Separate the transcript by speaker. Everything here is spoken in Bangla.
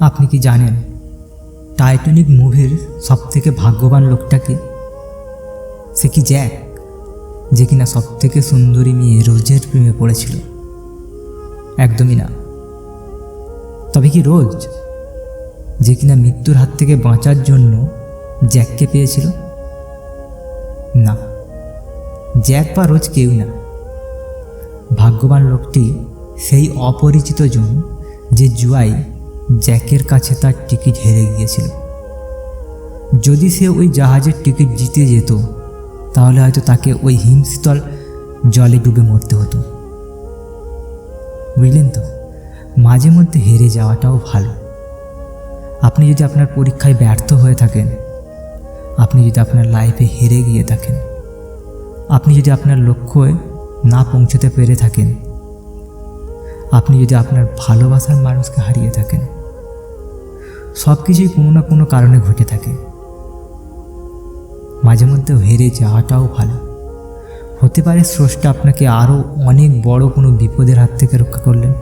Speaker 1: আপনি কি জানেন টাইটানিক মুভির সবথেকে ভাগ্যবান লোকটাকে সে কি জ্যাক, যে কিনা সবথেকে সুন্দরী মেয়ে রোজের প্রেমে পড়েছিল? একদমই না। তবে কি রোজ? যে কিনা মৃত্যুর হাত থেকে বাঁচার জন্য জ্যাককে পেয়েছিল? না। জ্যাক বা রোজ কেউ না। ভাগ্যবান লোকটি সেই অপরিচিত জন যে জুয়াই জ্যাকের কাছে তার টিকিট হেরে গিয়েছিল। যদি সে ওই জাহাজের টিকিট জিতে যেত, তাহলে হয়তো তাকে ওই হিমশীতল জলে ডুবে মরতে হতো। বুঝলেন তো? মাঝে মধ্যে হেরে যাওয়াটাও ভালো। আপনি যদি আপনার পরীক্ষায় ব্যর্থ হয়ে থাকেন, আপনি যদি আপনার লাইফে হেরে গিয়ে থাকেন, আপনি যদি আপনার লক্ষ্যে না পৌঁছতে পেরে থাকেন, আপনি যদি আপনার ভালোবাসার মানুষকে হারিয়ে থাকেন সব কিছুই কোনো না কোনো কারণে ঘটে থাকে। মাঝে মধ্যে হেরে যাওয়াটাও ভালো। হতে পারে স্রষ্টা আপনাকে আরও অনেক বড় কোনো বিপদের হাত থেকে রক্ষা করলেন।